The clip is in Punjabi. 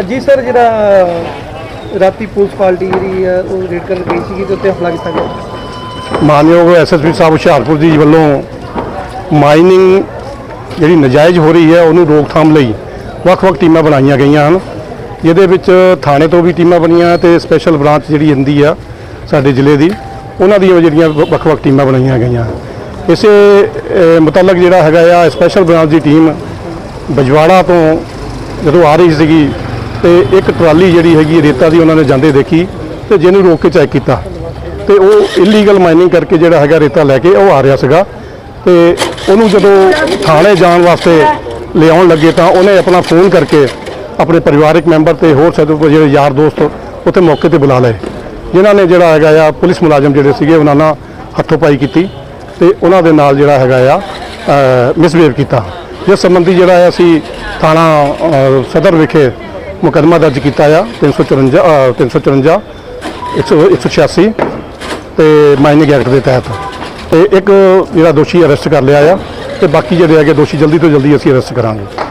ਜੀ ਸਰ, ਜਿਹੜਾ ਰਾਤੀ ਪੁਲਿਸ ਪਾਰਟੀ ਜਿਹੜੀ ਆ ਉਹ ਰੇਡ ਕਰਨ ਗਈ ਸੀਗੀ ਤੇ ਉੱਤੇ ਹਮਲਾ ਕੀਤਾ ਗਿਆ। ਮਾਨਯੋਗ ਐਸਐਸਪੀ ਸਾਹਿਬ ਹੁਸ਼ਿਆਰਪੁਰ ਜੀ ਵੱਲੋਂ ਮਾਈਨਿੰਗ ਜਿਹੜੀ ਨਜਾਇਜ਼ ਹੋ ਰਹੀ ਹੈ, ਉਹਨੂੰ ਰੋਕਥਾਮ ਲਈ ਵੱਖ-ਵੱਖ ਟੀਮਾਂ ਬਣਾਈਆਂ ਗਈਆਂ ਹਨ। ਜਿਹਦੇ ਵਿੱਚ ਥਾਣੇ ਤੋਂ ਵੀ ਟੀਮਾਂ ਬਣੀਆਂ ਤੇ ਸਪੈਸ਼ਲ ਬ੍ਰਾਂਚ ਜਿਹੜੀ ਹੁੰਦੀ ਆ ਸਾਡੇ ਜ਼ਿਲ੍ਹੇ ਦੀ, ਉਹਨਾਂ ਦੀਆਂ ਜਿਹੜੀਆਂ ਵ- ਵੱਖ-ਵੱਖ ਟੀਮਾਂ ਬਣਾਈਆਂ ਗਈਆਂ। ਇਸੇ ਮੁਤਲਕ ਜਿਹੜਾ ਹੈਗਾ ਆ, ਸਪੈਸ਼ਲ ਬ੍ਰਾਂਚ ਦੀ ਟੀਮ ਬਜਵਾੜਾ ਤੋਂ ਜਦੋਂ ਆ ਰਹੀ ਸੀਗੀ ਤੇ ਇੱਕ ਟਰਾਲੀ ਜਿਹੜੀ ਹੈਗੀ ਰੇਤਾ ਦੀ ਉਹਨਾਂ ਨੇ ਜਾਂਦੇ ਦੇਖੀ ਤੇ ਜਿਹਨੂੰ ਰੋਕ ਕੇ ਚੈੱਕ ਕੀਤਾ। ਤੇ ਉਹ ਇਲੀਗਲ ਮਾਈਨਿੰਗ ਕਰਕੇ ਜਿਹੜਾ ਹੈਗਾ ਰੇਤਾ ਲੈ ਕੇ ਉਹ ਆ ਰਿਹਾ ਸੀਗਾ। ਤੇ ਉਹਨੂੰ ਜਦੋਂ ਥਾਣੇ ਜਾਣ ਵਾਸਤੇ ਲਿਆਉਣ ਲੱਗੇ ਤਾਂ ਉਹਨੇ ਆਪਣਾ ਫੋਨ ਕਰਕੇ ਆਪਣੇ ਪਰਿਵਾਰਕ ਮੈਂਬਰ ਤੇ ਹੋਰ ਸਾਡੇ ਕੋਲ ਜਿਹੜੇ ਯਾਰ ਦੋਸਤ ਉੱਥੇ ਮੌਕੇ ਤੇ ਬੁਲਾ ਲਏ। ਜਿਨ੍ਹਾਂ ਨੇ ਜਿਹੜਾ ਹੈਗਾ ਆ ਪੁਲਿਸ ਮੁਲਾਜ਼ਮ ਜਿਹੜੇ ਸੀਗੇ ਉਹਨਾਂ ਨਾਲ ਹੱਥੋਂ ਪਾਈ ਕੀਤੀ ਤੇ ਉਹਨਾਂ ਦੇ ਨਾਲ ਜਿਹੜਾ ਹੈਗਾ ਆ ਮਿਸਬੀਹੇਵ ਕੀਤਾ। ਜਿਸ ਸੰਬੰਧੀ ਜਿਹੜਾ ਆ ਅਸੀਂ ਥਾਣਾ ਸਦਰ ਵਿਖੇ ਮੁਕੱਦਮਾ ਦਰਜ ਕੀਤਾ ਆ 354 ਅਹ, 354 100 186 ਤੇ ਮਾਈਨਿੰਗ ਐਕਟ ਦੇ ਤਹਿਤ। ਤੇ ਇੱਕ ਜਿਹੜਾ ਦੋਸ਼ੀ ਅਰੈਸਟ ਕਰ ਲਿਆ ਆ ਤੇ ਬਾਕੀ ਜਿਹੜੇ ਹੈਗੇ ਦੋਸ਼ੀ ਜਲਦੀ ਤੋਂ ਜਲਦੀ ਅਸੀਂ ਅਰੈਸਟ ਕਰਾਂਗੇ।